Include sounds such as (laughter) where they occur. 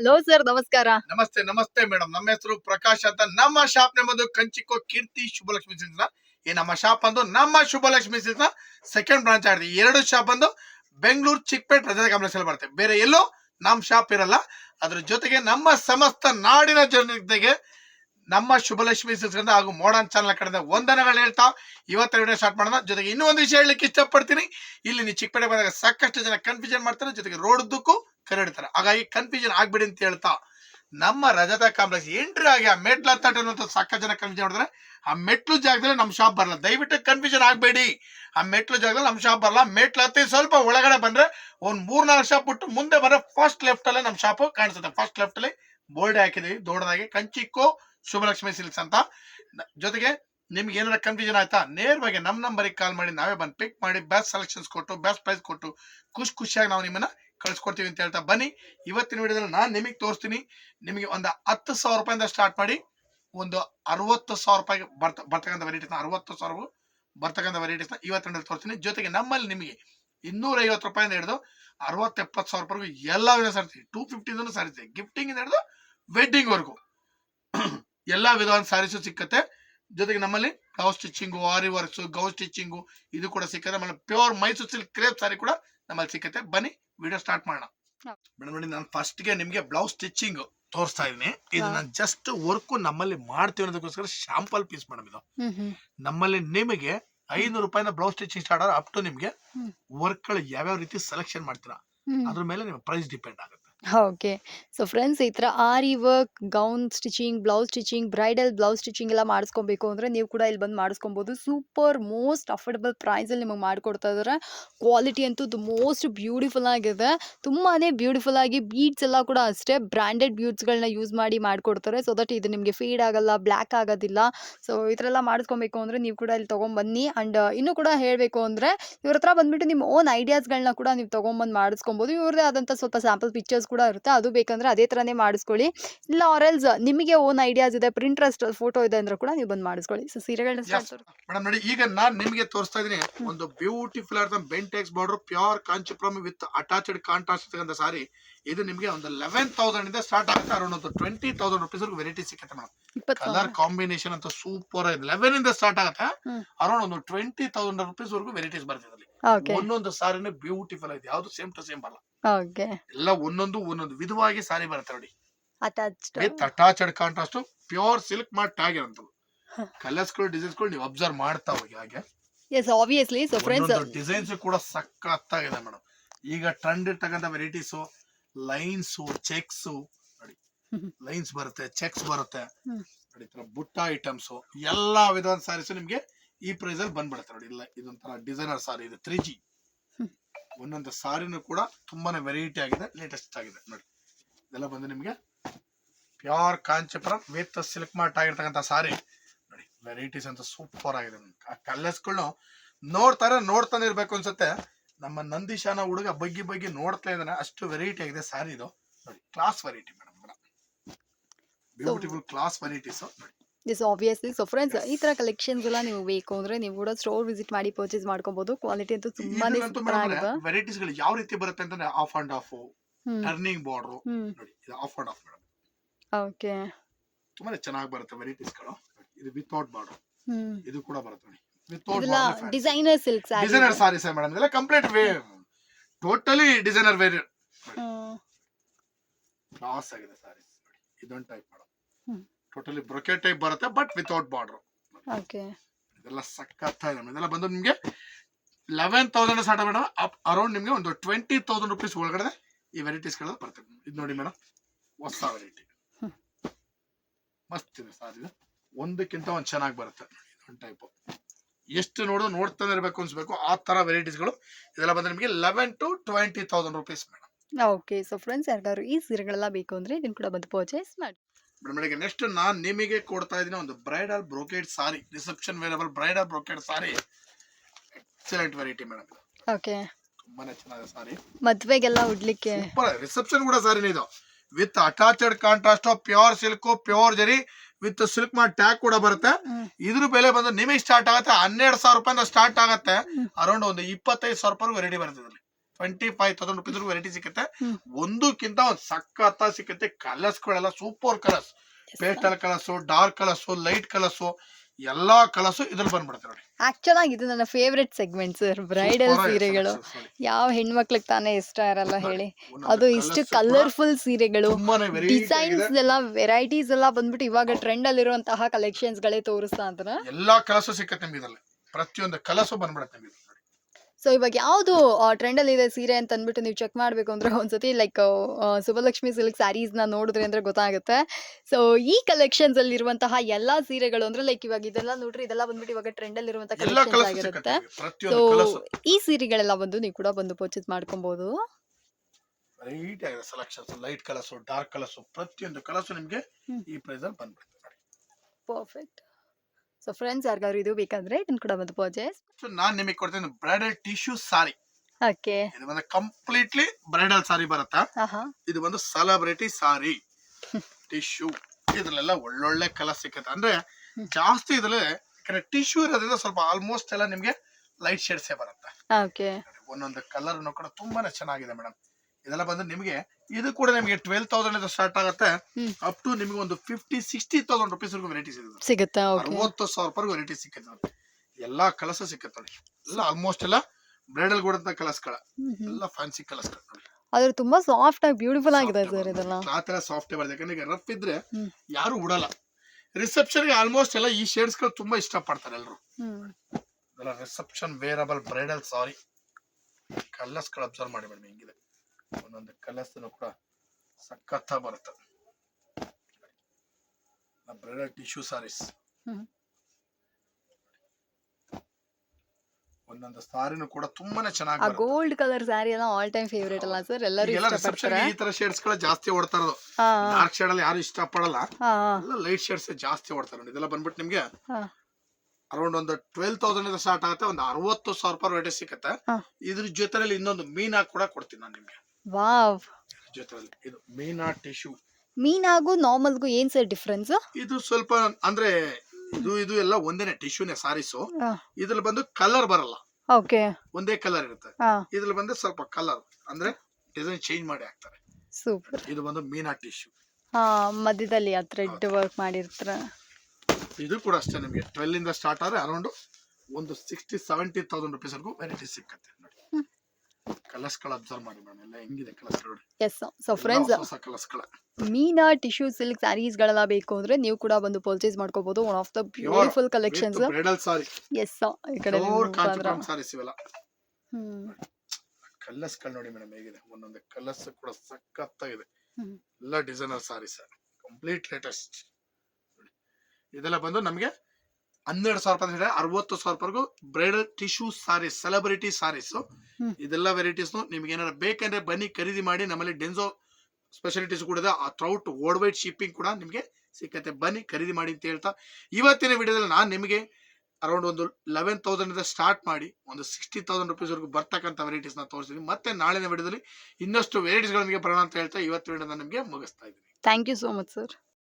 Hello sir ನಮಸ್ಕಾರ. ನಮಸ್ತೆ ನಮಸ್ತೆ ಮೇಡಮ್ ನಮ್ಮ ಹೆಸರು ಪ್ರಕಾಶ್ ಅಂತ. ನಮ್ಮ ಶಾಪ್ ಬಂದು ಕಂಚಿಕೋ ಕೀರ್ತಿ ಶುಭಲಕ್ಷ್ಮಿ ಸಿಲ್ಕ್ಸ್ ಈ ನಮ್ಮ ಶಾಪ್ ಅಂದು ನಮ್ಮ ಶುಭಲಕ್ಷ್ಮಿ ಸಿಲ್ಕ್ಸ್ ಸೆಕೆಂಡ್ ಬ್ರಾಂಚ್ ಆಗಿದೆ. ಎರಡು ಶಾಪ್ ಅಂದು ಬೆಂಗಳೂರು ಚಿಕ್ಕಪೇಟ್ ರಜಾ ಕಾಂಪ್ಲೆಕ್ಸ್ ಬರುತ್ತೆ. ಬೇರೆ ಎಲ್ಲೋ ನಮ್ಮ ಶಾಪ್ ಇರಲ್ಲ. ಅದ್ರ ಜೊತೆಗೆ ನಮ್ಮ ಸಮಸ್ತ ನಾಡಿನ ಜನತೆಗೆ ನಮ್ಮ ಶುಭಲಕ್ಷ್ಮಿ ಸಿಸ್ಕೊಂಡ ಹಾಗೂ ಮೋಡನ್ ಚಾನಲ್ ಕಡೆಯಿಂದ ವಂದನೆಗಳು ಹೇಳ್ತಾ ಇವತ್ತಿನ ವಿಡಿಯೋ ಸ್ಟಾರ್ಟ್ ಮಾಡೋಣ. ಜೊತೆಗೆ ಇನ್ನೂ ಒಂದು ವಿಷಯ ಹೇಳಲಿಕ್ಕೆ ಇಷ್ಟಪಡ್ತೀನಿ. ಇಲ್ಲಿ ನೀವು ಚಿಕ್ಕಪೇಟೆ ಬಂದಾಗ ಸಾಕಷ್ಟು ಜನ ಕನ್ಫ್ಯೂಷನ್ ಮಾಡ್ತಾರೆ. ಜೊತೆಗೆ ರೋಡ್ ಉದ್ದಕ್ಕೂ ಕರೆಡ್ತಾರೆ ಹಾಗಾಗಿ ಕನ್ಫ್ಯೂಷನ್ ಆಗ್ಬೇಡಿ ಅಂತ ಹೇಳ್ತಾ ನಮ್ಮ ರಜತ ಕಾಂಪ್ಲೆಕ್ಸ್ ಎಂಟ್ರಿ ಆಗಿ ಆ ಮೆಟ್ಲು ಹತ್ತಾಟ ಸಾಕ ಜನ ಕನ್ಫ್ಯೂಷನ್ ಮಾಡಿದ್ರೆ ಆ ಮೆಟ್ಲು ಜಾಗದಲ್ಲಿ ನಮ್ಮ ಶಾಪ್ ಬರಲ್ಲ. ದಯವಿಟ್ಟು ಕನ್ಫ್ಯೂಷನ್ ಆಗಬೇಡಿ. ಆ ಮೆಟ್ಲು ಜಾಗದಲ್ಲಿ ನಮ್ಮ ಶಾಪ್ ಬರಲ್ಲ. ಮೆಟ್ಲು ಹತ್ತಿ ಸ್ವಲ್ಪ ಒಳಗಡೆ ಬಂದ್ರೆ ಒಂದ್ ಮೂರ್ನಾಲ್ಕು ಶಾಪ್ ಬಿಟ್ಟು ಮುಂದೆ ಬಂದ್ರೆ ಫಸ್ಟ್ ಲೆಫ್ಟ್ ಅಲ್ಲೇ ನಮ್ಮ ಶಾಪ್ ಕಾಣಿಸುತ್ತೆ. ಫಸ್ಟ್ ಲೆಫ್ಟ್ ಅಲ್ಲಿ ಬೋರ್ಡ್ ಹಾಕಿದೀವಿ ದೊಡ್ಡದಾಗಿ ಕಂಚಿಕ್ಕೋ ಶುಭಲಕ್ಷ್ಮಿ ಸಿಲ್ಕ್ಸ್ ಅಂತ. ಜೊತೆಗೆ ನಿಮ್ಗೆ ಏನಾರ ಕನ್ಫ್ಯೂಷನ್ ಆಯ್ತಾ? ನೇರವಾಗಿ ನಮ್ಮ ನಂಬರಿಗೆ ಕಾಲ್ ಮಾಡಿ. ನಾವೇ ಬಂದು ಪಿಕ್ ಮಾಡಿ. ಬೆಸ್ಟ್ ಸೆಲೆಕ್ಷನ್ಸ್ ಕೊಟ್ಟು ಬೆಸ್ಟ್ ಪ್ರೈಸ್ ಕೊಟ್ಟು ಖುಷಿ ಖುಷಿಯಾಗಿ ನಾವು ನಿಮ್ಮನ್ನ ಕಳ್ಸ್ಕೊಡ್ತೀವಿ ಅಂತ ಹೇಳ್ತಾ ಬನ್ನಿ. ಇವತ್ತಿನ ವಿಡಿಯೋದಲ್ಲಿ ನಾನು ನಿಮಗೆ ತೋರಿಸ್ತೀನಿ. ನಿಮಗೆ ಒಂದು ಹತ್ತು ಸಾವಿರ ರೂಪಾಯಿಂದ ಸ್ಟಾರ್ಟ್ ಮಾಡಿ ಒಂದು ಅರವತ್ತು ಸಾವಿರ ರೂಪಾಯಿಗೆ ಬರ್ತ, ಬರ್ತಕ್ಕಂಥ ವೆರೈಟೀಸ್ನ ಅರವತ್ತು ಸಾವಿರವು ಬರ್ತಕ್ಕಂಥ ವೆರೈಟೀಸ್ನ ಇವತ್ತಿನ ತೋರಿಸ್ತೀನಿ. ಜೊತೆಗೆ ನಮ್ಮಲ್ಲಿ ನಿಮಗೆ ಇನ್ನೂರೈವತ್ತು ರೂಪಾಯಿಂದ ಹಿಡಿದು ಅರವತ್ತು ಎಪ್ಪತ್ತು ಸಾವಿರ ರೂಪಾಯಿಗೂ ಎಲ್ಲ ಸಾರಿಸ್ತೀವಿ ಟೂ ಫಿಫ್ಟಿಂದನೂ ಸಾರಿಸ್ತೀವಿ ಗಿಫ್ಟಿಂಗ್ ಹಿಡಿದು ವೆಡ್ಡಿಂಗ್ವರೆಗೂ ಎಲ್ಲ ವಿಧವಾದ ಸ್ಯಾರೀಸು ಸಿಕ್ಕತ್ತೆ. ಜೊತೆಗೆ ನಮ್ಮಲ್ಲಿ ಬ್ಲೌಸ್ ಸ್ಟಿಚಿಂಗು ಆರಿ ವರ್ಕ್ಸು ಗೌ ಸ್ಟಿಚಿಂಗು ಇದು ಕೂಡ ಸಿಕ್ಕತ್ತೆ. ನಮ್ಮಲ್ಲಿ pure Mysuru silk crepe sari ಕೂಡ ನಮ್ಮಲ್ಲಿ ಸಿಕ್ಕತ್ತೆ. ಬನ್ನಿ. ವಿಡಿಯೋ ಸ್ಟಾರ್ಟ್ ಮಾಡೋಣ. ಮೇಡಮ್ ನೋಡಿ ನಾನು ಫಸ್ಟ್ಗೆ ನಿಮಗೆ ಬ್ಲೌಸ್ ಸ್ಟಿಚಿಂಗ್ ತೋರಿಸ್ತಾ ಇದೀನಿ ಇದು. ನಾನು ಜಸ್ಟ್ ವರ್ಕ್ ನಮ್ಮಲ್ಲಿ ಮಾಡ್ತೀವಿ ಅನ್ನೋದಕ್ಕೋಸ್ಕರ ಶಾಂಪಲ್ ಪೀಸ್ ಮೇಡಮ್ ಇದು. ನಮ್ಮಲ್ಲಿ ನಿಮಗೆ ಐನೂರು ರೂಪಾಯಿನ blouse stitching start up to ನಿಮಗೆ. ವರ್ಕ್ಗಳು ಯಾವ್ಯಾವ ರೀತಿ ಸೆಲೆಕ್ಷನ್ ಮಾಡ್ತೀರಾ? ಅದ್ರ ಮೇಲೆ ನಿಮ್ಮ ಪ್ರೈಸ್ ಡಿಪೆಂಡ್ ಆಗುತ್ತೆ. ಓಕೆ. ಸೊ ಫ್ರೆಂಡ್ಸ್ ಈ ಥರ aari work gown stitching blouse stitching bridal blouse stitching ಎಲ್ಲ ಮಾಡಿಸ್ಕೊಬೇಕು ಅಂದರೆ ನೀವು ಕೂಡ ಇಲ್ಲಿ ಬಂದು ಮಾಡಿಸ್ಕೊಬೋದು. ಸೂಪರ್ ಮೋಸ್ಟ್ ಅಫೋರ್ಡಬಲ್ ಪ್ರೈಸಲ್ಲಿ ನಿಮಗೆ ಮಾಡಿಕೊಡ್ತಾ ಇದ್ದಾರೆ ಕ್ವಾಲಿಟಿ ಅಂತೂ ದ ಮೋಸ್ಟ್ ಬ್ಯೂಟಿಫುಲ್ ಆಗಿದೆ. ತುಂಬಾ ಬ್ಯೂಟಿಫುಲ್ ಆಗಿ ಬೀಡ್ಸ್ ಎಲ್ಲ ಕೂಡ ಅಷ್ಟೇ ಬ್ರ್ಯಾಂಡೆಡ್ ಬೀಡ್ಸ್ಗಳನ್ನ ಯೂಸ್ ಮಾಡಿ ಮಾಡಿಕೊಡ್ತಾರೆ. ಸೊ ದಟ್ ಇದು ನಿಮಗೆ ಫೀಡ್ ಆಗಲ್ಲ ಬ್ಲ್ಯಾಕ್ ಆಗೋದಿಲ್ಲ. ಸೊ ಈ ಥರ ಎಲ್ಲ ಮಾಡಿಸ್ಕೊಬೇಕು ಅಂದರೆ ನೀವು ಕೂಡ ಇಲ್ಲಿ ತೊಗೊಂಬನ್ನಿ. ಆ್ಯಂಡ್ ಇನ್ನೂ ಕೂಡ ಹೇಳಬೇಕು ಅಂದರೆ ಇವ್ರ ಹತ್ರ ಬಂದ್ಬಿಟ್ಟು ನಿಮ್ಮ ಓನ್ ಐಡಿಯಾಸ್ಗಳನ್ನ ಕೂಡ ನೀವು ತೊಗೊಂಬಂದು ಮಾಡಿಸ್ಕೊಬೋದು. ಇವ್ರದ್ದೇ ಆದಂಥ ಸ್ವಲ್ಪ ಸ್ಯಾಂಪಲ್ ಪಿಕ್ಚರ್ಸ್ ಕೂಡ ಇರುತ್ತೆ. ಅದು ಬೇಕಂದ್ರೆ ಅದೇ ಥರನೇ ಮಾಡಿಸ್ಕೊಳ್ಳಿ. ಇಲ್ಲ ಆರೆಲ್ಸ್ ನಿಮಗೆ ಓನ್ ಐಡಿಯಾಸ್ ಇದೆ ಪ್ರಿಂಟ್ರೆಸ್ಟ್ ಫೋಟೋ ಇದೆ ಅಂದ್ರೆ ಕೂಡ ನೀವು ಬಂದು ಮಾಡಿಸ್ಕೊಳ್ಳಿ. ಸೊ ಸೀರೆಗಳನ್ನ ಮೇಡಮ್ ನೋಡಿ ಈಗ ನಾನು ನಿಮಗೆ ತೋರಿಸ್ತಾ ಇದೀನಿ ಒಂದು ಬ್ಯೂಟಿಫುಲ್ ಆದ Bentex border pure Kanchipuram with attached contrast ಇರ್ತಕ್ಕಂಥ ಸಾರಿ ಇದು ನಿಮಗೆ ಒಂದು ಲೆವೆನ್ ತೌಸಂಡ್ ಇಂದ ಸ್ಟಾರ್ಟ್ ಆಗುತ್ತೆ. ಅರೌಂಡ್ ಒಂದು ಟ್ವೆಂಟಿ ತೌಸಂಡ್ ರುಪೀಸ್ ವೆರೈಟಿ ಸಿಗುತ್ತೆ ಮೇಡಮ್ ಕಲರ್ ಕಾಂಬಿನೇಷನ್ ಅಂತ ಸೂಪರ್ ಇದೆ ಲೆವೆನ್ ಇಂದ ಸ್ಟಾರ್ಟ್ ಆಗುತ್ತೆ. ಅರೌಂಡ್ ಒಂದು ಟ್ವೆಂಟಿ ತೌಸಂಡ್ ರುಪೀಸ್ ವರೆಗೂ ವೆರೈಟೀಸ್ ಬರ್ತದೆ ಒಂದೊಂದು ಸಾರಿನೇ ಬ್ಯೂಟಿಫುಲ್ ಇದೆ ಯಾವ್ದು ಸೇಮ್ ಟು ಸೇಮ್ ಬರಲ್ಲ. ಓಕೆ ಎಲ್ಲ ಒಂದೊಂದು ಒಂದೊಂದು ವಿಧವಾಗಿ ಸಾರಿ ಬರುತ್ತೆ ನೋಡಿ. Attached with attached contrast pure silk ಮಾಡಿ ಟ್ಯಾಗ್ ಕಲರ್ಸ್ಗಳು ಕಲರ್ಸ್ಗಳು ಡಿಸೈನ್ಸ್ಗಳು ನೀವು ಅಬ್ಸರ್ವ್ ಮಾಡ್ತಾ ಹೋಗಿ. ಹಾಗೆ yes obviously so friends designs ಕೂಡ ಸಖತ್ತಾಗಿದೆ ಮೇಡಮ್. ಈಗ ಟ್ರೆಂಡ್ ಇರ್ತಕ್ಕಂಥ ವೆರೈಟೀಸ್ ಲೈನ್ಸ್ ಚೆಕ್ಸ್ ನೋಡಿ. (laughs) ಲೈನ್ಸ್ ಬರುತ್ತೆ ಚೆಕ್ಸ್ ಬರುತ್ತೆ. ನೋಡಿ ತರ ಬುಟ್ಟ ಐಟಮ್ಸ್ ಎಲ್ಲಾ ವಿಧವಾದ ಸಾರೀಸ್ ನಿಮ್ಗೆ ಈ ಪ್ರೈಸ್ ಅಲ್ಲಿ ಬಂದ್ಬಿಡುತ್ತೆ ನೋಡಿ. ಇಲ್ಲ ಇದೊಂಥರ ಡಿಸೈನರ್ ಸಾರಿ ಇದು ತ್ರೀ ಜಿ. ಒಂದೊಂದು ಸಾರಿನೂ ಕೂಡ ತುಂಬಾನೇ ವೆರೈಟಿ ಆಗಿದೆ ಲೇಟೆಸ್ಟ್ ಆಗಿದೆ ನೋಡಿ. ಇದೆಲ್ಲ ಬಂದು ನಿಮ್ಗೆ pure Kanchipuram with silk mart ಆಗಿರ್ತಕ್ಕಂಥ ಸಾರಿ. ನೋಡಿ ವೆರೈಟೀಸ್ ಅಂತ ಸೂಪರ್ ಆಗಿದೆ. ಆ ಕಲರ್ಸ್ಗಳು ನೋಡ್ತಾರೆ ನೋಡ್ತಾನೆ ಇರ್ಬೇಕು ಅನ್ಸುತ್ತೆ. ನಮ್ಮ ನಂದಿಶಾನ ಹುಡುಗ ಬಗ್ಗಿ ಬಗ್ಗಿ ನೋಡ್ತಾ ಇದ್ದಾನೆ. ಅಷ್ಟು ವೆರೈಟಿ ಆಗಿದೆ ಸಾರಿ ಇದು. ನೋಡಿ class variety madam beautiful class varieties ನೋಡಿ. ಎಸ್ ಆಬ್ವಿಯಸ್ಲಿ ಸೊ ಫ್ರೆಂಡ್ಸ್ ಈ ತರ ಕಲೆಕ್ಷನ್ಸ್ ಎಲ್ಲ ನೀವು ಬೇಕು ಅಂದ್ರೆ ನೀವು ಕೂಡ ಸ್ಟೋರ್ ವಿಸಿಟ್ ಮಾಡಿ ಪರ್ಚೇಸ್ ಮಾಡ್ಕೊಬೋದು. ಕ್ವಾಲಿಟಿ ಅಂತೂ ತುಂಬಾನೇ ಸೂಪರ್ ಆಗಿದೆ. ವೆರೈಟೀಸ್ಗಳು ಯಾವ ರೀತಿ ಬರುತ್ತೆ ಅಂತಂದ್ರೆ off and off turning border ನೋಡಿ ಇದು off and off madam. Okay ತುಂಬಾನೇ ಚೆನ್ನಾಗಿ ಬರುತ್ತೆ ವೆರೈಟೀಸ್ಗಳು. ಇದು ವಿತೌಟ್ ಬಾರ್ಡರ್ ಇದು ಕೂಡ ಬರುತ್ತೆ ನೋಡಿ. Without border designer silk designer sari sir madam ಇದೆಲ್ಲ complete way totally designer wear class ಆಗಿದೆ ಸಾರಿ ಇದೊಂದು type madam. Totally brocade type ಬರುತ್ತೆ ಬಟ್ ವಿತೌಟ್ ಬಾರ್ಡರ್ ಓಕೆ ಇದೆಲ್ಲ ಸಕ್ಕತ್ತ ಇದೆ ಇದೆಲ್ಲ ಬಂದು ನಿಮಗೆ eleven thousand start madam up around ನಿಮಗೆ ಒಂದು ಟ್ವೆಂಟಿ ತೌಸಂಡ್ ರುಪೀಸ್ ಒಳಗಡೆ ಈ ವೆರೈಟೀಸ್ಗಳು ಬರ್ತದೆ ಇದು ನೋಡಿ ಮೇಡಮ್ ಹೊಸ ವೆರೈಟಿ ಮಸ್ತ್ ಇದೆ ಸಾರ್ ಇದು. ಒಂದಕ್ಕಿಂತ ಒಂದು ಚೆನ್ನಾಗಿ ಬರುತ್ತೆ. ಒಂದು ಟೈಪು ಎಷ್ಟು ನೋಡು ನೋಡ್ತಾನೆ ಇರಬೇಕು ಅನ್ಸ್ಬೇಕು ಆ ತರ ವೆರೈಟೀಸ್ಗಳು. ಇದೆಲ್ಲ ಬಂದ್ರೆ ನಿಮಗೆ eleven to twenty thousand rupees madam okay so friends ಯಾರಿಗಾದ್ರು ಈ ಸೀರೆಗಳೆಲ್ಲ ಬೇಕು ಅಂದರೆ ಇದನ್ನು ಕೂಡ ಬಂದು ಪರ್ಚೇಸ್ ಮಾಡಿ. ಮೇಡಮ್ ನೆಕ್ಸ್ಟ್ ನಾನ್ ನಿಮಗೆ ಕೊಡ್ತಾ ಇದ್ದೀನಿ ಒಂದು bridal brocade sari reception wearable bridal brocade sari excellent variety madam okay ತುಂಬಾನೇ ಚೆನ್ನಾಗಿದೆ ಸಾರಿ ಮದ್ವೆಗೆಲ್ಲ ಉಡ್ಲಿಕ್ಕೆ. ಸೂಪರ್ ರಿಸೆಪ್ಷನ್ ಕೂಡ ಸಾರಿನೇ ಇದು. With attached contrast of pure silk pure zari with silk ಮಾಡಿ ಟ್ಯಾಗ್ ಕೂಡ ಬರುತ್ತೆ. ಇದ್ರ ಬೆಲೆ ಬಂದ್ರೆ ನಿಮಗೆ ಸ್ಟಾರ್ಟ್ ಆಗುತ್ತೆ. ಹನ್ನೆರಡು ಸಾವಿರ ರೂಪಾಯಿಂದ ಸ್ಟಾರ್ಟ್ ಆಗುತ್ತೆ. ಅರೌಂಡ್ ಒಂದು ಇಪ್ಪತ್ತೈದು ಸಾವಿರ ರೂಪಾಯಿ ರೆಡಿ ಬರುತ್ತೆ twenty five thousand rupees variety ಸಿಕ್ಕತ್ತೆ. ಒಂದಕ್ಕಿಂತ ಒಂದು ಸಖತ್ತ ಸಿಕ್ಕತ್ತೆ ಕಲರ್ಸ್ ಗಳೆಲ್ಲ super colours pastel colours dark colours light colours ಎಲ್ಲಾ ಕಲರ್ಸ್ ಇದ್ರಲ್ಲಿ ಬಂದ್ಬಿಡುತ್ತೆ ನೋಡಿ. ಆಕ್ಚುಲ್ ಆಗಿ ಇದು ನನ್ನ ಫೇವ್ರೆಟ್ ಸೆಗ್ಮೆಂಟ್ ಸರ್ ಬ್ರೈಡಲ್ ಸೀರೆಗಳು. ಯಾವ ಹೆಣ್ಮಕ್ಳಿಗೆ ತಾನೇ ಇಷ್ಟ ಇರಲ್ಲ ಹೇಳಿ. ಅದು ಇಷ್ಟು ಕಲರ್ಫುಲ್ ಸೀರೆಗಳು. ಡಿಸೈನ್ಸ್ ಎಲ್ಲ ವೆರೈಟೀಸ್ ಎಲ್ಲ ಬಂದ್ಬಿಟ್ಟು ಇವಾಗ ಟ್ರೆಂಡ್ ಅಲ್ಲಿರುವಂತಹ ಕಲೆಕ್ಷನ್ಸ್ ಗಳೇ ತೋರಿಸ್ತಾ ಅಂತ ಎಲ್ಲಾ ಕಲರ್ಸ್ ಸಿಕ್ಕತ್ತೆ ನಿಮ್ಗೆ ಇದ್ರಲ್ಲಿ. ಪ್ರತಿಯೊಂದು ಕಲರ್ಸ್ ಬಂದ್ಬಿಡುತ್ತೆ ನಿಮ್ಗೆ. ಸೊ ಇವಾಗ ಯಾವುದು ಟ್ರೆಂಡ್ ಅಲ್ಲಿ ಇದೆ ಸೀರೆ ಅಂತ ಅಂದ್ಬಿಟ್ಟು ನೀವು ಚೆಕ್ ಮಾಡಬೇಕು ಅಂದ್ರೆ ಒಂದ್ಸತಿ ಲೈಕ್ ಸುಬ್ಬಲಕ್ಷ್ಮಿ ಸಿಲ್ಕ್ ಸ್ಯಾರೀಸ್ನ ನ ನೋಡಿದ್ರೆ ಅಂದ್ರೆ ಗೊತ್ತಾಗುತ್ತೆ. ಸೊ ಈ ಕಲೆಕ್ಷನ್ಸ್ ಅಲ್ಲಿ ಇರುವಂತಹ ಎಲ್ಲಾ ಸೀರೆಗಳು ಅಂದ್ರೆ ಲೈಕ್ ಇವಾಗ ಇದೆಲ್ಲ ನೋಡ್ರಿ ಇದೆಲ್ಲ ಬಂದ್ಬಿಟ್ಟು ಇವಾಗ ಟ್ರೆಂಡ್ ಅಲ್ಲಿ ಇರುವಂತಹ ಎಲ್ಲಾ ಕಲೆಕ್ಷನ್ಸ್ ಆಗಿರುತ್ತೆ ಸೊ ಈ ಸೀರೆಗಳೆಲ್ಲ ಬಂದು ನೀವು ಕೂಡ ಬಂದು ಪರ್ಚೇಸ್ ಮಾಡ್ಕೊಬಹುದು ಲೈಟ್ ಆಗಿದೆ selections light colours dark colours ಪ್ರತಿಯೊಂದು ಕಲರ್ಸ್ ನಿಮ್ಗೆ. ಈ ಪ್ರೈಸ್ ಅಲ್ಲಿ ಬಂದ್ಬಿಡುತ್ತೆ. ಪರ್ಫೆಕ್ಟ್ ಸೊ ಫ್ರೆಂಡ್ಸ್ ಯಾರಿಗಾದ್ರು ಇದು ಬೇಕಂದ್ರೆ ಇದನ್ನ ಕೂಡ ಬಂದು ಪರ್ಚೇಸ್ ಸೊ ನಾನ್ ನಿಮಗೆ ಕೊಡ್ತೀನಿ ಬ್ರೈಡಲ್ ಟಿಶ್ಯೂ ಸಾರಿ ಓಕೆ ಇದು ಬಂದು ಕಂಪ್ಲೀಟ್ಲಿ ಬ್ರೈಡಲ್ ಸಾರಿ ಬರುತ್ತಾ? ಆಹಾ. ಇದು ಬಂದು ಸೆಲೆಬ್ರಿಟಿ ಸಾರಿ ಟಿಶ್ಯೂ ಇದ್ರಲ್ಲೆಲ್ಲ ಒಳ್ಳೊಳ್ಳೆ ಕಲರ್ ಸಿಕ್ಕತ್ತೆ. ಅಂದ್ರೆ ಜಾಸ್ತಿ ಇದ್ರಲ್ಲಿ ಯಾಕಂದ್ರೆ ಟಿಶ್ಯೂ ಇರೋದ್ರಿಂದ ಸ್ವಲ್ಪ ಆಲ್ಮೋಸ್ಟ್ ಎಲ್ಲ ನಿಮ್ಗೆ ಲೈಟ್ ಶೇಡ್ಸೇ ಬರುತ್ತೆ. ಓಕೆ ಒಂದೊಂದು ಕಲರ್ ಕೂಡ ತುಂಬಾನೇ ಚೆನ್ನಾಗಿದೆ ಮೇಡಮ್ ಇದೆಲ್ಲ ಬಂದ್ರೆ ನಿಮಗೆ ಇದು ಕೂಡ ನಿಮಗೆ ಟ್ವೆಲ್ ತೌಸಂಡ್ ಇಂದ ಸ್ಟಾರ್ಟ್ ಆಗುತ್ತೆ. ಅಪ್ ಟು ನಿಮಗೆ ಒಂದು fifty sixty thousand rupees varieties ಇದೆ ಸಿಗುತ್ತಾ. ಓಕೆ ಅರವತ್ತು ಸಾವಿರ ರೂಪಾಯಿ ವೆರೈಟಿ ಸಿಕ್ಕತ್ತೆ ನೋಡಿ. ಎಲ್ಲಾ ಕಲಸ ಸಿಕ್ಕತ್ತೆ ನೋಡಿ. ಎಲ್ಲ ಆಲ್ಮೋಸ್ಟ್ ಎಲ್ಲ ಬ್ರೈಡಲ್ ಗೋಡ್ ಅಂತ ಕಲಸ್ಗಳ ಎಲ್ಲ ಫ್ಯಾನ್ಸಿ ಕಲರ್ಸ್ಗಳು ನೋಡಿ. ಆದ್ರೆ ತುಂಬಾ ಸಾಫ್ಟ್ ಆಗಿ ಬ್ಯೂಟಿಫುಲ್ ಆಗಿದೆ ಸರ್ ಇದೆಲ್ಲ. ಆ ತರ ಸಾಫ್ಟ್ ಬರ್ತದೆ ಯಾಕಂದ್ರೆ ಈಗ ರಫ್ ಇದ್ರೆ ಯಾರು ಉಡಲ್ಲ. ರಿಸೆಪ್ಷನ್ಗೆ ಆಲ್ಮೋಸ್ಟ್ ಎಲ್ಲ ಈ ಶೇಡ್ಸ್ಗಳು ತುಂಬಾ ಇಷ್ಟಪಡ್ತಾರೆ ಎಲ್ಲರೂ ಹ್ಮ್. ರಿಸೆಪ್ಷನ್ ವೇರಬಲ್ ಬ್ರೈಡಲ್ ಸಾರಿ ಕಲರ್ಸ್ಗಳು ಅಬ್ಸರ್ವ್ ಮಾಡಿ ಮೇಡಮ್ ಹೆಂಗಿದೆ. ಒಂದೊಂದು ಕಲರ್ಸ್ ಕೂಡ ಸಖತ್ತ ಬರುತ್ತೆ. Bridal tissue saris. ಒಂದೊಂದು ಸಾರಿನೂ ಕೂಡ ತುಂಬಾನೇ ಚೆನ್ನಾಗಿ ಗೋಲ್ಡ್ ಕಲರ್ ಸಾರಿ ಎಲ್ಲ ಆಲ್ ಟೈಮ್ ಫೇವ್ರೇಟ್ ಅಲ್ಲ ಸರ್ ಎಲ್ಲರೂ ಇಷ್ಟ ರಿಸೆಪ್ಷನ್ ಇಷ್ಟಪಡ್ತಾರೆ ಈ ತರ ಶೇಡ್ಸ್ಗಳು ಜಾಸ್ತಿ ಓಡ್ತಾ ಇರೋದು ಡಾರ್ಕ್ ಶೇಡ್ ಅಲ್ಲಿ ಯಾರು ಇಷ್ಟ ಪಡಲ್ಲ ಎಲ್ಲ ಲೈಟ್ ಶೇಡ್ಸ್ ಜಾಸ್ತಿ ಓಡ್ತಾ ಇರೋದು ಇದೆಲ್ಲ ಬಂದ್ಬಿಟ್ಟು ನಿಮಗೆ ಅರೌಂಡ್ ಒಂದು ಟ್ವೆಲ್ ತೌಸಂಡ್ ಇಂದ ಸ್ಟಾರ್ಟ್ ಆಗುತ್ತೆ. ಒಂದು ಅರವತ್ತು ಸಾವಿರ ರೂಪಾಯಿ ರೇಟ್ ಸಿಗುತ್ತೆ. ಇದ್ರ ಜೊತೆಲಿ ಇನ್ನೊಂದು ಮೀನಾ ಕೂಡ ಕೊಡ್ತೀನಿ ನಾನು ನಿಮ್ಗೆ. ವಾವ್. ಜೊತೆಯಲ್ಲಿ ಇದು ಮೀನಾ ಟಿಶ್ಯೂ. ಮೀನಾಗೂ ನಾರ್ಮಲ್ಗೂ ಏನ್ ಸರ್ ಡಿಫ್ರೆನ್ಸ್? ಇದು ಸ್ವಲ್ಪ ಅಂದ್ರೆ ಇದು ಇದು ಎಲ್ಲ ಒಂದೇನೆ ಟಿಶ್ಯೂನೇ ಸಾರೀಸು. ಇದ್ರಲ್ಲಿ ಬಂದು ಕಲರ್ ಬರಲ್ಲ. ಓಕೆ. ಒಂದೇ ಕಲರ್ ಇರುತ್ತೆ. ಹಾ. ಇದ್ರಲ್ಲಿ ಬಂದು ಸ್ವಲ್ಪ ಕಲರ್ ಅಂದ್ರೆ ಡಿಸೈನ್ ಚೇಂಜ್ ಮಾಡಿ ಹಾಕ್ತಾರೆ. ಸೂಪರ್. ಇದು ಬಂದು ಮೀನಾ ಟಿಶ್ಯೂ. ಹಾ ಮಧ್ಯದಲ್ಲಿ ಆ ಥ್ರೆಡ್ ವರ್ಕ್ ಮಾಡಿರ್ತಾರ. ಇದು ಕೂಡ ಅಷ್ಟೇ ನಿಮಗೆ ಟ್ವೆಲ್ ಇಂದ ಸ್ಟಾರ್ಟ್ ಆದ್ರೆ ಅರೌಂಡ್ ಒಂದು ಸಿಕ್ಸ್ಟಿ ಸೆವೆಂಟಿ ತೌಸಂಡ್ ರುಪೀಸ್ ವರೆಗೂ ವೆರೈಟಿ ಸಿಕ್ಕತ್ತೆ ನೋಡಿ ಅಬ್ಸರ್ವ್ ಮಾಡಿ ಮೇಡಮ್ ಎಲ್ಲ ಹೆಂಗಿದೆ ಕಲರ್ಸ್ ನೋಡಿ. ಎಸ್ ಸೊ ಫ್ರೆಂಡ್ಸ್ ಹೊಸ ಮೀನಾ ಟಿಶ್ಯೂ ಸಿಲ್ಕ್ ಸ್ಯಾರೀಸ್ ಗಳೆಲ್ಲ ಬೇಕು ಅಂದ್ರೆ ನೀವು ಕೂಡ ಬಂದು ಪರ್ಚೇಸ್ ಮಾಡ್ಕೋಬಹುದು one of the beautiful collections bridal sari yes ಈ ಕಡೆ ಸಾರೀಸ್ ಇವೆಲ್ಲ. ಹ್ಮ್. ಕಲರ್ಸ್ಗಳು ನೋಡಿ ಮೇಡಮ್ ಹೇಗಿದೆ. ಒಂದೊಂದು ಕಲರ್ಸ್ ಕೂಡ ಸಖತ್ತಾಗಿದೆ. ಎಲ್ಲ ಡಿಸೈನರ್ ಸಾರೀಸ್ ಕಂಪ್ಲೀಟ್ ಲೇಟೆಸ್ಟ್ ಇದೆಲ್ಲ ಬಂದು ನಮಗೆ ಹನ್ನೆರಡು ಸಾವಿರ ರೂಪಾಯಿ ಅರವತ್ತು ಸಾವಿರ ರೂಪಾಯಿಗೂ bridal tissue saris celebrity saris. ಇದೆಲ್ಲ ವೆರೈಟೀಸ್ ನಿಮ್ಗೆ ಏನಾರ ಬೇಕಂದ್ರೆ ಬನ್ನಿ ಖರೀದಿ ಮಾಡಿ ನಮ್ಮಲ್ಲಿ ಡೆನ್ಸೋ ಸ್ಪೆಷಾಲಿಟೀಸ್ ಕೂಡ ಇದೆ. ಆ ಥ್ರೌಟ್ ವರ್ಲ್ಡ್ ವೈಡ್ ಶಿಪ್ಪಿಂಗ್ ಕೂಡ ನಿಮಗೆ ಸಿಕ್ಕತ್ತೆ. ಬನ್ನಿ ಖರೀದಿ ಮಾಡಿ ಅಂತ ಹೇಳ್ತಾ ಇವತ್ತಿನ ವಿಡಿಯೋದಲ್ಲಿ ನಾನು ನಿಮಗೆ ಅರೌಂಡ್ ಒಂದು ಲೆವೆನ್ ತೌಸಂಡ್ ಇಂದ ಸ್ಟಾರ್ಟ್ ಮಾಡಿ ಒಂದು ಸಿಕ್ಸ್ಟಿ ತೌಸಂಡ್ ರುಪೀಸ್ ವರೆಗೂ ಬರ್ತಕ್ಕಂಥ ವೆರೈಟೀಸ್ನ ತೋರಿಸ್ತೀನಿ. ಮತ್ತೆ ನಾಳಿನ ವಿಡಿಯೋದಲ್ಲಿ ಇನ್ನಷ್ಟು ವೆರೈಟೀಸ್ ನಿಮಗೆ ಬರೋಣ ಅಂತ ಹೇಳ್ತಾ ಇವತ್ತು ವಿಡಿಯೋ ನಿಮಗೆ ಮುಗಿಸ್ತಾ ಇದ್ದೀನಿ. Thank you so much sir